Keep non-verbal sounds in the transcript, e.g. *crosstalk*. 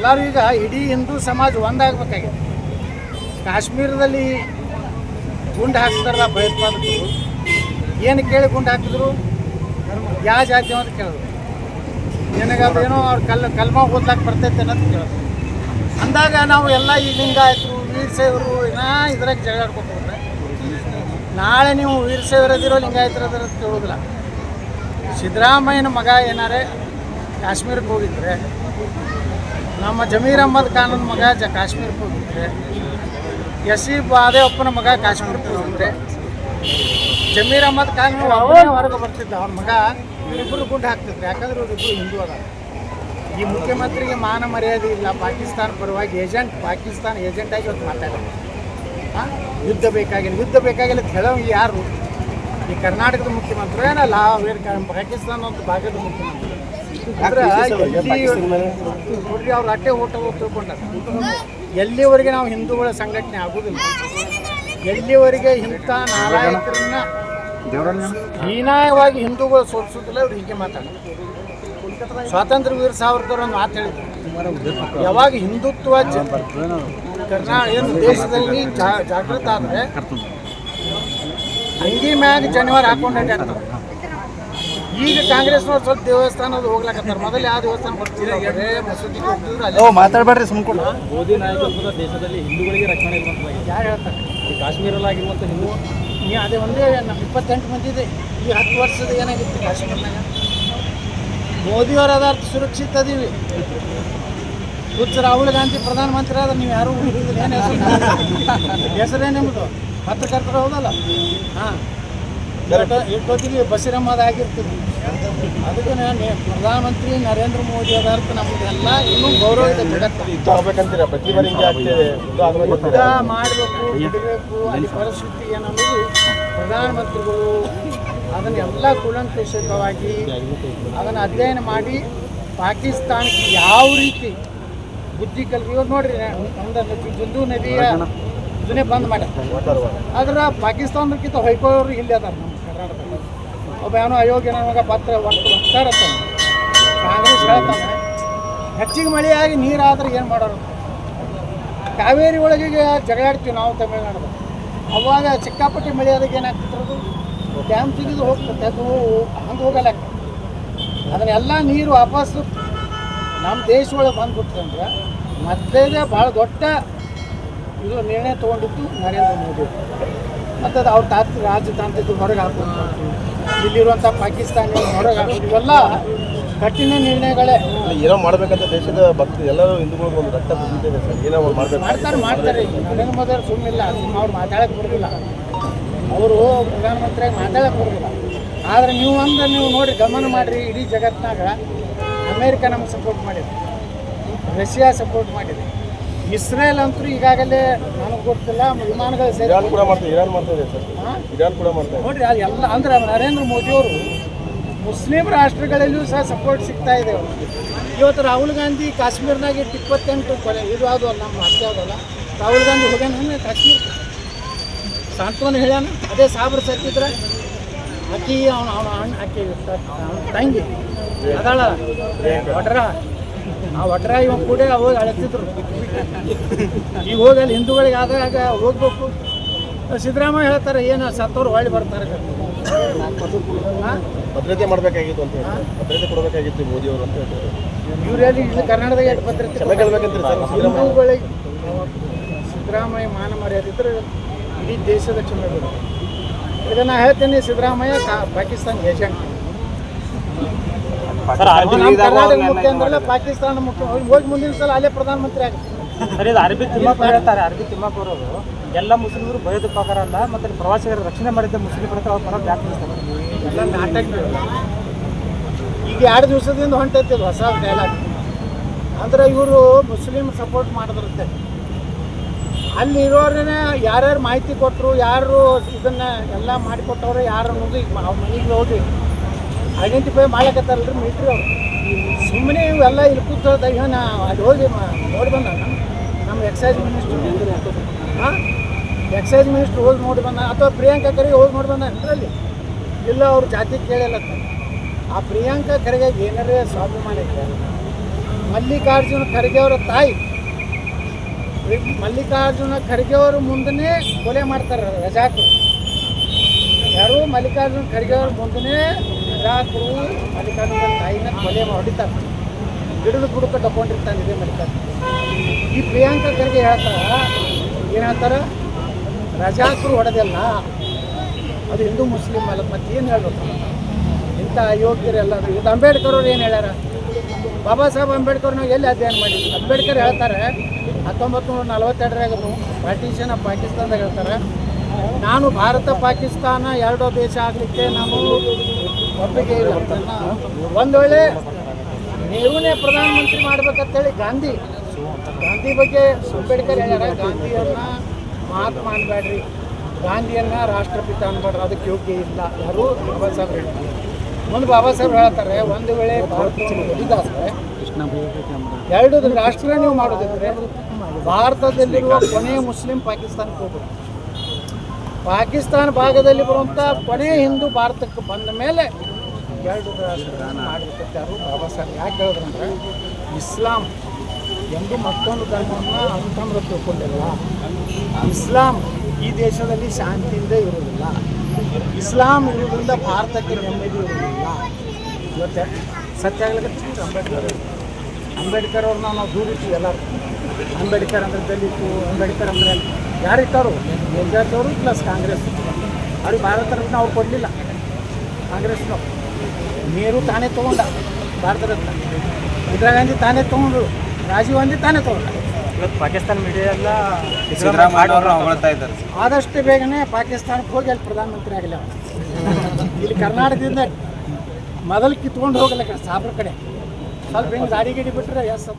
ಎಲ್ಲರೂ ಈಗ ಇಡೀ ಹಿಂದೂ ಸಮಾಜ ಒಂದಾಗಬೇಕಾಗಿದೆ. ಕಾಶ್ಮೀರದಲ್ಲಿ ಗುಂಡು ಹಾಕ್ತಾರಲ್ಲ ಭಯೋತ್ಪಾದಕರು. ಏನು ಕೇಳಿ ಗುಂಡು ಹಾಕಿದ್ರು? ಯಾವ ಜಾತಿ ಅಂತ ಕೇಳಿದ್ರು. ಏನೋ ಅವ್ರು ಕಲ್ ಕಲ್ಮ ಓದ್ಲಾಕ್ ಬರ್ತೈತೆ ಅನ್ನೋದು ಕೇಳಿದ್ರು. ಅಂದಾಗ ನಾವು ಎಲ್ಲ ಈ ಲಿಂಗಾಯತರು ವೀರಸೇವರು ಏನಾ ಇದ್ರಾಗ ಜಗಳಾಡ್ಕೊತ ಹೋದ್ರೆ ನಾಳೆ ನೀವು ವೀರಸೇವರದಿರೋ ಲಿಂಗಾಯತರದಿರೋ ಕೇಳೋದಿಲ್ಲ. ಸಿದ್ದರಾಮಯ್ಯನ ಮಗ ಏನಾರೇ ಕಾಶ್ಮೀರಕ್ಕೆ ಹೋಗಿದ್ರೆ ನಮ್ಮ ಜಮೀರ್ ಅಹ್ಮದ್ ಖಾನನ ಮಗ ಜ ಕಾಶ್ಮೀರಕ್ಕೆ ಹೋಗಿದ್ರೆ ಎಸ್ ಸಿ ಬಾದೇವಪ್ಪನ ಮಗ ಕಾಶ್ಮೀರಕ್ಕೆ ಹೋಗಿದ್ರೆ, ಜಮೀರ್ ಅಹಮದ್ ಖಾನ್ ಹೊರಗೆ ಬರ್ತಿದ್ದ ಅವನ ಮಗ ಇಬ್ಬರು ಗುಂಡು ಹಾಕ್ತಿದ್ರು. ಯಾಕಂದ್ರೆ ಇವ್ರಿಬ್ರು ಹಿಂದೂ ಅದ ಈ ಮುಖ್ಯಮಂತ್ರಿಗೆ ಮಾನ ಮರ್ಯಾದೆ ಇಲ್ಲ. ಪಾಕಿಸ್ತಾನ ಪರವಾಗಿ ಏಜೆಂಟ್, ಪಾಕಿಸ್ತಾನ ಏಜೆಂಟ್ ಆಗಿ ಇವತ್ತು ಮಾತಾಡೋದು ಹಾಂ? ಯುದ್ಧ ಬೇಕಾಗಿಲ್ಲ. ಯುದ್ಧ ಬೇಕಾಗಿಲ್ಲ ಅಂತ ಯಾರು? ಈ ಕರ್ನಾಟಕದ ಮುಖ್ಯಮಂತ್ರಿ ಏನಲ್ಲ ಪಾಕಿಸ್ತಾನ ಒಂದು ಭಾಗದ ಮುಖ್ಯಮಂತ್ರಿ. ನೋಡ್ರಿ ಅವ್ರು ಅಟ್ಟೆ ಊಟ ತಿಳ್ಕೊಂಡಾರ. ಎಲ್ಲಿವರೆಗೆ ನಾವು ಹಿಂದೂಗಳ ಸಂಘಟನೆ ಆಗುದಿಲ್ಲ ಎಲ್ಲಿವರೆಗೆ ಇಂಥ ನಾರಾಯಕರನ್ನ ಹೀನಾಯವಾಗಿ ಹಿಂದೂಗಳು ಸೋಲಿಸೋದಿಲ್ಲ ಅವ್ರು ಹೀಗೆ ಮಾತಾಡ ಸ್ವಾತಂತ್ರ್ಯ ವೀರ ಸಾವರ್ಕರ್ ಒಂದು ಮಾತು ಹೇಳಿದ್ರು. ಯಾವಾಗ ಹಿಂದುತ್ವ ಕರ್ನಾಟಕ ಏನು ದೇಶದಲ್ಲಿ ಜಾಗೃತ ಆದರೆ ಅಂಗಿ ಮ್ಯಾಗ ಜನಿವಾರ ಹಾಕೊಂಡು ಅಡ್ಡಾಡ್ತಾರೆ ಈಗ ಕಾಂಗ್ರೆಸ್ನವ್ರು ಸ್ವಲ್ಪ ದೇವಸ್ಥಾನದ ಹೋಗ್ಲಾಕತ್ತಾರ. ಮೊದಲು ಯಾವ ದೇವಸ್ಥಾನ ಬರ್ತಿಲ್ಲ ಓ ಮಾತಾಡಬೇಡ್ರಿ ಸುಮ್ಕೊಂಡು ಮೋದಿ ನಾಯಕತ್ವದ ದೇಶದಲ್ಲಿ ಹಿಂದೂಗಳಿಗೆ ರಕ್ಷಣೆ ಇರುವಂತ ಯಾರು ಹೇಳ್ತಾರೆ? ಈ ಕಾಶ್ಮೀರಲ್ಲಾಗಿರುವಂಥ ಹಿಂದೂ ನೀ ಅದೇ ಒಂದೇ ನಮ್ಮ ಇಪ್ಪತ್ತೆಂಟು ಮಂದಿ ಇದೆ. ಈ ಹತ್ತು ವರ್ಷದ ಏನಾಗಿತ್ತು ಕಾಶ್ಮೀರ್ನಾಗ ಮೋದಿಯವ್ರ ಅದಾರ್ಥ ಸುರಕ್ಷಿತ ಅದೀವಿ. ಹುಚ್ಚ ರಾಹುಲ್ ಗಾಂಧಿ ಪ್ರಧಾನಮಂತ್ರಿ ಆದ್ರೆ ನೀವು ಯಾರು ಏನು ಹೆಸರು? *laughs* ಹೆಸರೇ ನಿಮ್ಮದು? ಪತ್ರಕರ್ತರು ಹೌದಲ್ಲ? ಹಾಂ. ಇಟ್ಟೊತ್ತಿಗೆ ಬಸಿರಮ್ಮದ ಆಗಿರ್ತೀವಿ. ಅದಕ್ಕೆ ನಾನು ಪ್ರಧಾನಮಂತ್ರಿ ನರೇಂದ್ರ ಮೋದಿ ಅದಾರ್ಥ ಎಲ್ಲ ಇನ್ನೂ ಗೌರವ ಇದೆ ಜಗತ್ತು ಪ್ರತಿ ಬಾರಿ ಯುದ್ಧ ಮಾಡಬೇಕು ಬಿಡಬೇಕು ಅಲ್ಲಿ ಪರಿಸ್ಥಿತಿ ಏನನ್ನೋದು ಪ್ರಧಾನಮಂತ್ರಿಗಳು ಅದನ್ನೆಲ್ಲ ಕುಲಂಕುಷಿತವಾಗಿ ಅದನ್ನು ಅಧ್ಯಯನ ಮಾಡಿ ಪಾಕಿಸ್ತಾನಕ್ಕೆ ಯಾವ ರೀತಿ ಬುದ್ಧಿ ಕಲ್ಪಿ ನೋಡ್ರಿ ನೋಡ್ರಿ ನಮ್ದು ಜಿಂದೂ ನದಿಯ ಇದನ್ನೇ ಬಂದ್ ಮಾಡ್ಯಾರ ಆದ್ರೆ ಪಾಕಿಸ್ತಾನದಕ್ಕಿಂತ ಹೊಯ್ಕೊಳ್ಳೋರು ಇಲ್ಲಿ ಅದಾರ. ಒಬ್ಬ ಏನೋ ಅಯೋಗ್ಯನ ಪಾತ್ರ ಒಟ್ಟಾಡತ್ತ ಕಾಂಗ್ರೆಸ್ ಹೇಳ್ತಾನೆ. ಹೆಚ್ಚಿಗೆ ಮಳೆಯಾಗಿ ನೀರಾದ್ರೆ ಏನು ಮಾಡೋರು ಕಾವೇರಿ ಒಳಗೆ ಜಗಳಾಡ್ತೀವಿ ನಾವು ತಮಿಳ್ನಾಡು ಅವಾಗ ಸಿಕ್ಕಾಪಟ್ಟೆ ಮಳೆ ಆದಾಗ ಏನಾಗ್ತಿರೋದು ಡ್ಯಾಮ್ ತೆಗೆದು ಹೋಗ್ತದೆ ಅದು ಹಂಗೆ ಹೋಗಲ್ಲ. ಅದನ್ನೆಲ್ಲ ನೀರು ವಾಪಸ್ಸು ನಮ್ಮ ದೇಶ ಒಳಗೆ ಅಂದ್ರೆ ಮತ್ತೆ ಭಾಳ ದೊಡ್ಡ ಇದು ನಿರ್ಣಯ ತೊಗೊಂಡಿದ್ದು ನರೇಂದ್ರ ಮೋದಿ. ಮತ್ತು ಅದು ಅವ್ರ ತಾತ್ ರಾಜತಾಂತ್ರಿಕ ಹೊರಗೆ ಹಾಕೋದು ಇಲ್ಲಿರುವಂಥ ಪಾಕಿಸ್ತಾನ ಹೊರಗೆ ಹಾಕೋದು ಇವೆಲ್ಲ ಕಠಿಣ ನಿರ್ಣಯಗಳೇ. ಏನೋ ಮಾಡ್ಬೇಕಂತ ದೇಶದ ಭಕ್ತಿ ಎಲ್ಲರೂ ಹಿಂದೂಗಳಿಗೆ ಒಂದು ರಕ್ತ ಸರ್. ಏನೋ ಅವ್ರು ಮಾಡ್ಬೇಕು. ಮಾಡ್ತಾರೆ ಮಾಡ್ತಾರೆ. ನರೇಂದ್ರ ಮೋದಿ ಅವ್ರು ಸುಮ್ಮನಿಲ್ಲ ಸುಮ್ಮ ಅವ್ರು ಮಾತಾಡಕ್ಕೆ ಬರೋದಿಲ್ಲ. ಅವರು ಪ್ರಧಾನಮಂತ್ರಿಯಾಗಿ ಮಾತಾಡಕ್ಕೆ ಬರೋದಿಲ್ಲ. ಆದರೆ ನೀವು ಅಂದ್ರೆ ನೀವು ನೋಡಿ ಗಮನ ಮಾಡಿರಿ ಇಡೀ ಜಗತ್ತಿನಾಗ ಅಮೇರಿಕ ನಮ್ಗೆ ಸಪೋರ್ಟ್ ಮಾಡಿದೆ. ರಷ್ಯಾ ಸಪೋರ್ಟ್ ಮಾಡಿದೆ. ಇಸ್ರೇಲ್ ಅಂತೂ ಈಗಾಗಲೇ ನನಗೆ ಗೊತ್ತಿಲ್ಲ ವಿಮಾನಗಳು ಸೇರಿ ಇರಾನ್ ಕೂಡ ಮಾಡ್ತಾರೆ ಇರಾನ್ ಮಾಡ್ತಾ ಇದೆ ಸರ್. ಇರಾನ್ ಕೂಡ ಮಾಡ್ತಾರೆ ನೋಡಿ ನೋಡ್ರಿ ಅದು ಎಲ್ಲ ಅಂದ್ರೆ ನರೇಂದ್ರ ಮೋದಿಯವರು ಮುಸ್ಲಿಂ ರಾಷ್ಟ್ರಗಳಲ್ಲಿಯೂ ಸಹ ಸಪೋರ್ಟ್ ಸಿಗ್ತಾ ಇದೆ ಇವತ್ತು ರಾಹುಲ್ ಗಾಂಧಿ ಕಾಶ್ಮೀರ್ನಾಗ ಇಟ್ಟು ಇಪ್ಪತ್ತೆಂಟು ಕೊಲೆ. ಇದು ಅದು ಅಲ್ಲ ನಮ್ಮ ಹತ್ಯೆ ಅದಲ್ಲ ರಾಹುಲ್ ಗಾಂಧಿ ಹೋಗ್ಯಾನ ಕಾಶ್ಮೀರ? ಸಾಂತ್ವನ ಹೇಳ್ಯಾನ? ಅದೇ ಸಾಬ್ರ ಸತ್ತಿದ್ರೆ ಆಕಿ ಅವನು ಅವನು ಅಣ್ಣ ಆಕಿ ತಂಗಿ. ತಂಗಿ ಅದಾಳ ಆ ಒಟ್ರ ಇವ ಕೂಡ ಹೋಗಿ ಅಳತಿದ್ರು ಈಗ ಹೋಗಿ ಅಲ್ಲಿ ಹಿಂದೂಗಳಿಗೆ ಆದಾಗ ಹೋಗ್ಬೇಕು. ಸಿದ್ದರಾಮಯ್ಯ ಹೇಳ್ತಾರೆ ಏನು ಸತ್ತವ್ರು ಹೊಳ್ಳಿ ಬರ್ತಾರೆ. ಭದ್ರತೆ ಮಾಡಬೇಕಾಗಿತ್ತು ಅಂತ ಭದ್ರತೆ ಕೊಡಬೇಕಾಗಿತ್ತು ಮೋದಿ ಅವರು ಅಂತ ಹೇಳ್ತಾರೆ. ಇವರಲ್ಲಿ ಇಲ್ಲಿ ಕರ್ನಾಟಕದಾಗ ಎಷ್ಟು ಭದ್ರತೆ ಹಿಂದೂಗಳಿಗೆ ಸಿದ್ದರಾಮಯ್ಯ ಮಾನ ಮರ್ಯಾದೆ ಇದ್ರೆ ಇಡೀ ದೇಶದ ಕ್ಷಮೆ ಇದನ್ನು ಹೇಳ್ತೀನಿ ಸಿದ್ದರಾಮಯ್ಯ ಪಾಕಿಸ್ತಾನ ಏಜೆಂಟ್. ಕರ್ನಾಟಕ ಮುಖ್ಯ ಅಂದ್ರಲ್ಲ ಪಾಕಿಸ್ತಾನ ಮುಖ್ಯ. ಹೋಗಿ- ಮುಂದಿನ ಸಲ ಅಲ್ಲೇ ಪ್ರಧಾನಮಂತ್ರಿ ಆಗುತ್ತೆ ಸರ್ ಇದು ಅರಬಿ ತಿಮ್ಮಪ್ಪ ಹೇಳ್ತಾರೆ ಅರಬಿ ತಿಮ್ಮಪ್ಪ ಅವರು. ಎಲ್ಲ ಮುಸ್ಲಿಮರು ಭಯೋತ್ಪಾದಕರಲ್ಲ ಮತ್ತೆ ಪ್ರವಾಸಿಗರ ರಕ್ಷಣೆ ಮಾಡಿದ್ದ ಮುಸ್ಲಿಮರ ಹತ್ರ ಅವ್ರ ಪರ ಎಲ್ಲ ನಾಟಕ ಈಗ ಎರಡು ದಿವಸದಿಂದ ಹೊಂಟೈತಿ ಹೊಸ ಡೈಲಾಗ್ ಅಂದ್ರೆ ಇವರು ಮುಸ್ಲಿಂ ಸಪೋರ್ಟ್ ಮಾಡಿದ್ರಂತೆ. ಅಲ್ಲಿ ಇರೋರೇನೆ ಯಾರ್ಯಾರು ಮಾಹಿತಿ ಕೊಟ್ಟರು ಯಾರು ಇದನ್ನ ಎಲ್ಲ ಮಾಡಿಕೊಟ್ಟವ್ರು ಯಾರು ಅನ್ನೋದು ಈಗ ಅವ್ರ ಮನೆಗೆ ಹೋಗಿ ಐಡೆಂಟಿಫೈ ಮಾಡ್ಲಕತ್ತಾರಲ್ರಿ ಮಿಲಿಟ್ರಿ ಅವರು. ಸುಮ್ಮನೆ ಇವೆಲ್ಲ ಇಲ್ಲಿ ಕೂತೋದ ನಾ ಅಲ್ಲಿ ಹೋಗಿ ನೋಡಿ ಬಂದ ನಮ್ಮ ಎಕ್ಸೈಸ್ ಮಿನಿಸ್ಟ್ರು ಹಾಂ? ಎಕ್ಸೈಸ್ ಮಿನಿಸ್ಟ್ರು ಹೋಗಿ ನೋಡಿ ಬಂದ, ಅಥವಾ ಪ್ರಿಯಾಂಕಾ ಖರ್ಗೆ ಹೋಗಿ ನೋಡಿ ಬಂದ ಅಂದ್ರಲ್ಲಿ ಇಲ್ಲ, ಅವ್ರ ಜಾತಿ ಕೇಳಿಲ್ಲ. ಆ ಪ್ರಿಯಾಂಕಾ ಖರ್ಗೆ ಏನಾರೇ ಸ್ವಾಭಿಮಾನ ಇತ್ತು ಮಲ್ಲಿಕಾರ್ಜುನ ಖರ್ಗೆ ಅವರ ತಾಯಿ, ಮಲ್ಲಿಕಾರ್ಜುನ ಖರ್ಗೆ ಅವರು ಮುಂದನೇ ಕೊಲೆ ಮಾಡ್ತಾರೆ ರಜಾಕರು. ಯಾರು? ಮಲ್ಲಿಕಾರ್ಜುನ ಖರ್ಗೆ ಅವ್ರ ರಜಾಕರು ಮಲ್ಲಿಕಾರ್ಜುನ ತಾಯಿನ ಕೊಲೆ ಹೊಡಿತಾರೆ ಗಿಡದ ಬುಡಕ ತಗೊಂಡಿರ್ತಾನೆ ಇದೇ ಮಲ್ಲಿಕಾರ್ಜುನ ಈ ಪ್ರಿಯಾಂಕಾ ಖರ್ಗೆ ಹೇಳ್ತಾರ ಏನು ಹೇಳ್ತಾರ? ರಜಾಕರು ಹೊಡೆದಲ್ಲ, ಅದು ಹಿಂದೂ ಮುಸ್ಲಿಂ ಅಲ್ಲ, ಮತ್ತೆ ಏನು ಹೇಳ್ಬೇಕು? ಇಂಥ ಅಯೋಗ್ಯರೆಲ್ಲ ಇದು ಅಂಬೇಡ್ಕರ್ ಅವ್ರು ಏನು ಹೇಳ್ಯಾರ? ಬಾಬಾ ಸಾಹೇಬ್ ಅಂಬೇಡ್ಕರ್ ನಾವು ಎಲ್ಲಿ ಅಧ್ಯಯನ ಮಾಡಿದ್ವಿ ಅಂಬೇಡ್ಕರ್ ಹೇಳ್ತಾರೆ ಹತ್ತೊಂಬತ್ತು ನೂರ ನಲವತ್ತೆರಡರಾಗ ಪಾರ್ಟಿಷನ್ ಆಫ್ ಪಾಕಿಸ್ತಾನದಾಗ ಹೇಳ್ತಾರೆ, ನಾನು ಭಾರತ ಪಾಕಿಸ್ತಾನ, ಎರಡೋ ದೇಶ ಆಗಲಿಕ್ಕೆ ನಾನು ಒಪ್ಪಿಗೆ ಇಲ್ಲ. ಒಂದು ವೇಳೆ ನೀವೇ ಪ್ರಧಾನಮಂತ್ರಿ ಮಾಡ್ಬೇಕಂತೇಳಿ ಗಾಂಧಿ ಗಾಂಧಿ ಬಗ್ಗೆ ಅಂಬೇಡ್ಕರ್ ಹೇಳ್ಯಾರ ಗಾಂಧಿಯನ್ನ ಮಾತು ಮಾಡಬೇಡ್ರಿ. ಗಾಂಧಿಯನ್ನ ರಾಷ್ಟ್ರಪಿತ ಅನ್ಬೇಡ್ರಿ, ಅದಕ್ಕೆ ಯೋಗ್ಯ ಇಲ್ಲ. ಯಾರು ಬಾಬಾ ಸಾಹೇಬ್ ಹೇಳ್ತಾರೆ. ಮುಂದೆ ಬಾಬಾ ಸಾಹೇಬ್ ಹೇಳ್ತಾರೆ, ಒಂದು ವೇಳೆ ಭಾರತವನ್ನು ಎರಡು ರಾಷ್ಟ್ರ ನೀವು ಮಾಡೋದಿದ್ರೆ ಭಾರತದಲ್ಲಿರುವ ಕೊನೆಯ ಮುಸ್ಲಿಂ ಪಾಕಿಸ್ತಾನಕ್ಕೆ ಹೋಗ್ಬೇಕು. ಪಾಕಿಸ್ತಾನ ಭಾಗದಲ್ಲಿ ಬರುವಂಥ ಕೊನೆಯ ಹಿಂದೂ ಭಾರತಕ್ಕೆ ಬಂದ ಮೇಲೆ ಎರಡು ಮಾಡಿರ್ತಾರೆ ಬಾಬಾ ಸಾಹೇಬ್. ಯಾಕೆ ಇಸ್ಲಾಂ ಎಂದು ಮತ್ತೊಂದು ಧರ್ಮವನ್ನು ಅಂತಂದ್ರ ತಿಳ್ಕೊಂಡಿಲ್ಲ ಇಸ್ಲಾಂ ಈ ದೇಶದಲ್ಲಿ ಶಾಂತಿಯಿಂದ ಇರುವುದಿಲ್ಲ. ಇಸ್ಲಾಂ ಇರುವುದರಿಂದ ಭಾರತಕ್ಕೆ ನೆಮ್ಮದಿ ಇರುವುದಿಲ್ಲ. ಇವತ್ತೆ ಸತ್ಯ ಆಗ್ಲಿಕ್ಕೆ ಅಂಬೇಡ್ಕರ್. ಅಂಬೇಡ್ಕರ್ ಅವ್ರನ್ನ ನಾವು ದೂರಿರ್ತೀವಿ ಎಲ್ಲರೂ. ಅಂಬೇಡ್ಕರ್ ಅಂದ್ರೆ ದಲಿತು ಅಂಬೇಡ್ಕರ್ ಅಂದ್ರೆ ಯಾರಿಟ್ಟವರು ಅವರು ಪ್ಲಸ್ ಕಾಂಗ್ರೆಸ್. ಅವ್ರಿಗೆ ಭಾರತ ರತ್ನ ಅವ್ರು ಕೊಡಲಿಲ್ಲ. ಕಾಂಗ್ರೆಸ್ನ ನೀರು ತಾನೇ ತೊಗೊಂಡ ಭಾರತ ರತ್ನ ಇಂದಿರಾ ಗಾಂಧಿ ತಾನೇ ತೊಗೊಂಡು ರಾಜೀವ್ ಗಾಂಧಿ ತಾನೇ ತೊಗೊಂಡ. ಇವತ್ತು ಪಾಕಿಸ್ತಾನ ಮೀಡಿಯಾ ಎಲ್ಲ ಆದಷ್ಟು ಬೇಗನೆ ಪಾಕಿಸ್ತಾನಕ್ಕೆ ಹೋಗಿ ಅಲ್ಲಿ ಪ್ರಧಾನಮಂತ್ರಿ ಆಗಲಿ. ಇಲ್ಲಿ ಕರ್ನಾಟಕದಿಂದ ಮೊದಲು ಕಿತ್ಕೊಂಡು ಹೋಗಲ್ಲ ಕಡೆ ಸಾಬ್ರ ಕಡೆ. ಸ್ವಲ್ಪ ಹಿಂಗೆ ಗಾಡಿ ಗಿಡಿ ಬಿಟ್ಟರೆ ಎಸ್